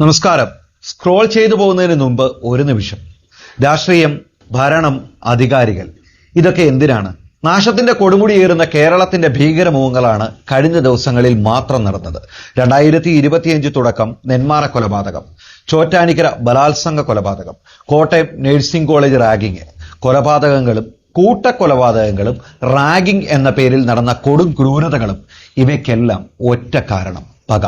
നമസ്കാരം. സ്ക്രോൾ ചെയ്തു പോകുന്നതിന് മുമ്പ് ഒരു നിമിഷം. രാഷ്ട്രീയം ഭരണം അധികാരികൾ ഇതൊക്കെ എന്തിനാണ്? നാശത്തിന്റെ കൊടുമുടി കൊടുമുടിയേറുന്ന കേരളത്തിന്റെ ഭീകരമുഖങ്ങളാണ് കഴിഞ്ഞ ദിവസങ്ങളിൽ മാത്രം നടന്നത്. രണ്ടായിരത്തി ഇരുപത്തിയഞ്ച് തുടക്കം നെന്മാറ കൊലപാതകം ചോറ്റാനിക്കര ബലാത്സംഗ കൊലപാതകം കോട്ടയം നഴ്സിംഗ് കോളേജ് റാഗിങ് കൊലപാതകങ്ങളും കൂട്ടക്കൊലപാതകങ്ങളും റാഗിംഗ് എന്ന പേരിൽ നടന്ന കൊടും ക്രൂരതകളും ഇവയ്ക്കെല്ലാം ഒറ്റ കാരണം പക.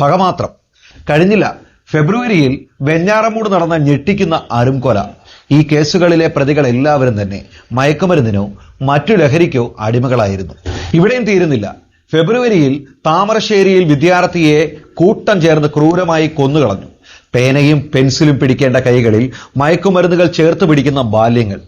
പക മാത്രം. കഴിഞ്ഞില്ല. ഫെബ്രുവരിയിൽ വെഞ്ഞാറമൂട് നടന്ന ഞെട്ടിക്കുന്ന അരുംകൊല. ഈ കേസുകളിലെ പ്രതികൾ എല്ലാവരും തന്നെ മയക്കുമരുന്നിനോ മറ്റു ലഹരിക്കോ അടിമകളായിരുന്നു. ഇവിടെയും തീരുന്നില്ല. ഫെബ്രുവരിയിൽ താമരശ്ശേരിയിൽ വിദ്യാർത്ഥിയെ കൂട്ടം ചേർന്ന് ക്രൂരമായി കൊന്നുകളഞ്ഞു. പേനയും പെൻസിലും പിടിക്കേണ്ട കൈകളിൽ മയക്കുമരുന്നുകൾ ചേർത്ത് പിടിക്കുന്ന ബാല്യങ്ങൾ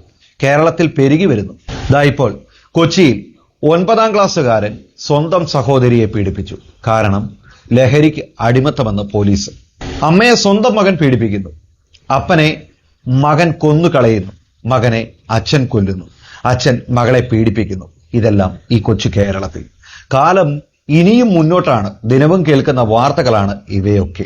കേരളത്തിൽ പെരുകി വരുന്നു. ദാ ഇപ്പോൾ കൊച്ചിയിൽ ഒൻപതാം ക്ലാസ്സുകാരൻ സ്വന്തം സഹോദരിയെ പീഡിപ്പിച്ചു. കാരണം ലഹരിക്ക് അടിമത്തമെന്ന് പോലീസ്. അമ്മയെ സ്വന്തം മകൻ പീഡിപ്പിക്കുന്നു. അപ്പനെ മകൻ കൊന്നു കളയുന്നു. മകനെ അച്ഛൻ കൊല്ലുന്നു. അച്ഛൻ മകളെ പീഡിപ്പിക്കുന്നു. ഇതെല്ലാം ഈ കൊച്ചു കേരളത്തിൽ. കാലം ഇനിയും മുന്നോട്ടാണ്. ദിനവും കേൾക്കുന്ന വാർത്തകളാണ് ഇവയൊക്കെ.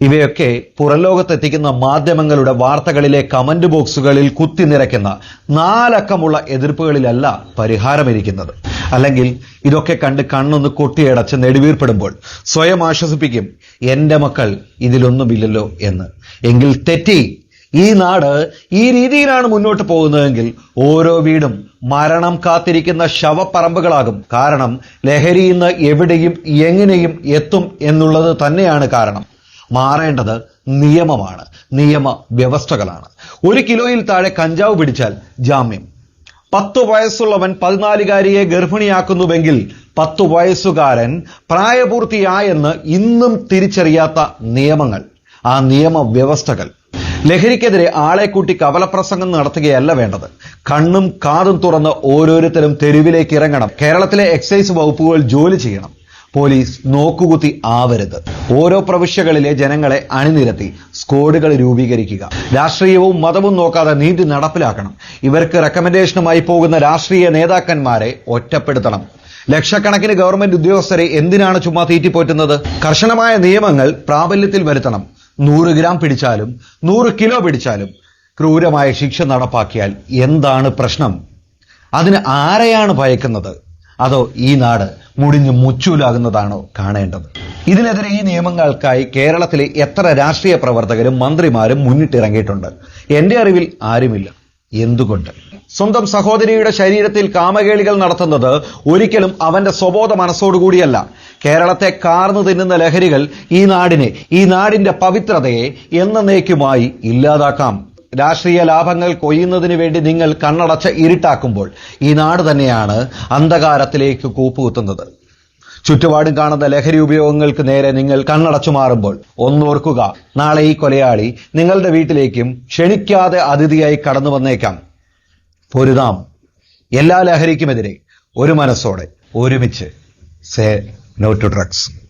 ഇവയൊക്കെ പുറലോകത്തെത്തിക്കുന്ന മാധ്യമങ്ങളുടെ വാർത്തകളിലെ കമന്റ് ബോക്സുകളിൽ കുത്തി നിറയ്ക്കുന്ന നാലക്കമുള്ള എതിർപ്പുകളിലല്ല പരിഹാരമിരിക്കുന്നത്. അല്ലെങ്കിൽ ഇതൊക്കെ കണ്ട് കണ്ണൊന്ന് കൊട്ടിയടച്ച് നെടുവീർപ്പെടുമ്പോൾ സ്വയം ആശ്വസിപ്പിക്കും എന്റെ മക്കൾ ഇതിലൊന്നുമില്ലല്ലോ എന്ന്. എങ്കിൽ തെറ്റി ഈ നാട് ഈ രീതിയിലാണ് മുന്നോട്ട് പോകുന്നതെങ്കിൽ ഓരോ വീടും മരണം കാത്തിരിക്കുന്ന ശവപ്പറമ്പുകളാകും. കാരണം ലഹരി ഇന്ന് എവിടെയും എങ്ങനെയും എത്തും എന്നുള്ളത് തന്നെയാണ് കാരണം. മാറേണ്ടത് നിയമമാണ് നിയമ വ്യവസ്ഥകളാണ് ഒരു കിലോയിൽ താഴെ കഞ്ചാവ് പിടിച്ചാൽ ജാമ്യം. പത്തു വയസ്സുള്ളവൻ പതിനാലുകാരിയെ ഗർഭിണിയാക്കുന്നുവെങ്കിൽ പത്തു വയസ്സുകാരൻ പ്രായപൂർത്തിയായെന്ന് ഇന്നും തിരിച്ചറിയാത്ത നിയമങ്ങൾ ആ നിയമവ്യവസ്ഥകൾ. ലഹരിക്കെതിരെ ആളെ കൂട്ടി കവലപ്രസംഗം നടത്തുകയല്ല വേണ്ടത്. കണ്ണും കാതും തുറന്ന് ഓരോരുത്തരും തെരുവിലേക്ക് ഇറങ്ങണം. കേരളത്തിലെ എക്സൈസ് വകുപ്പുകൾ ജോലി ചെയ്യണം. പോലീസ് നോക്കുകുത്തി ആവരുത്. ഓരോ പ്രവിശ്യകളിലെ ജനങ്ങളെ അണിനിരത്തി സ്ക്വാഡുകൾ രൂപീകരിക്കുക. രാഷ്ട്രീയവും മതവും നോക്കാതെ നീതി നടപ്പിലാക്കണം. ഇവർക്ക് റെക്കമെൻഡേഷനുമായി പോകുന്ന രാഷ്ട്രീയ നേതാക്കന്മാരെ ഒറ്റപ്പെടുത്തണം. ലക്ഷക്കണക്കിന് ഗവൺമെന്റ് ഉദ്യോഗസ്ഥരെ എന്തിനാണ് ചുമ്മാ തീറ്റിപ്പോറ്റുന്നത്? കർശനമായ നിയമങ്ങൾ പ്രാബല്യത്തിൽ വരുത്തണം. നൂറ് ഗ്രാം പിടിച്ചാലും നൂറ് കിലോ പിടിച്ചാലും ക്രൂരമായ ശിക്ഷ നടപ്പാക്കിയാൽ എന്താണ് പ്രശ്നം? അതിന് ആരെയാണ് ഭയക്കുന്നത്? അതോ ഈ നാട് മുടിഞ്ഞു മുച്ചൂലാകുന്നതാണോ കാണേണ്ടത്? ഇതിനെതിരെ ഈ നിയമങ്ങൾക്കായി കേരളത്തിലെ എത്ര രാഷ്ട്രീയ പ്രവർത്തകരും മന്ത്രിമാരും മുന്നിട്ടിറങ്ങിയിട്ടുണ്ട്. എന്റെ അറിവിൽ ആരുമില്ല. എന്തുകൊണ്ട്? സ്വന്തം സഹോദരിയുടെ ശരീരത്തിൽ കാമകേളികൾ നടത്തുന്നത് ഒരിക്കലും അവന്റെ സ്വബോധ മനസ്സോടുകൂടിയല്ല. കേരളത്തെ കാർന്നു തിന്നുന്ന ലഹരികൾ ഈ നാടിനെ ഈ നാടിന്റെ പവിത്രതയെ എന്നേക്കുമായി ഇല്ലാതാക്കാം. രാഷ്ട്രീയ ലാഭങ്ങൾ കൊയ്യുന്നതിന് വേണ്ടി നിങ്ങൾ കണ്ണടച്ച് ഇരുട്ടാക്കുമ്പോൾ ഈ നാട് തന്നെയാണ് അന്ധകാരത്തിലേക്ക് കൂപ്പുകുത്തുന്നത്. ചുറ്റുപാടും കാണുന്ന ലഹരി ഉപയോഗങ്ങൾക്ക് നേരെ നിങ്ങൾ കണ്ണടച്ചു മാറുമ്പോൾ ഒന്നോർക്കുക നാളെ ഈ കൊലയാളി നിങ്ങളുടെ വീട്ടിലേക്കും ക്ഷണിക്കാതെ അതിഥിയായി കടന്നു വന്നേക്കാം. പൊരുതാം. എല്ലാ ലഹരിക്കുമെതിരെ ഒരു മനസ്സോടെ ഒരുമിച്ച് സേ നോ ടു ഡ്രഗ്സ്.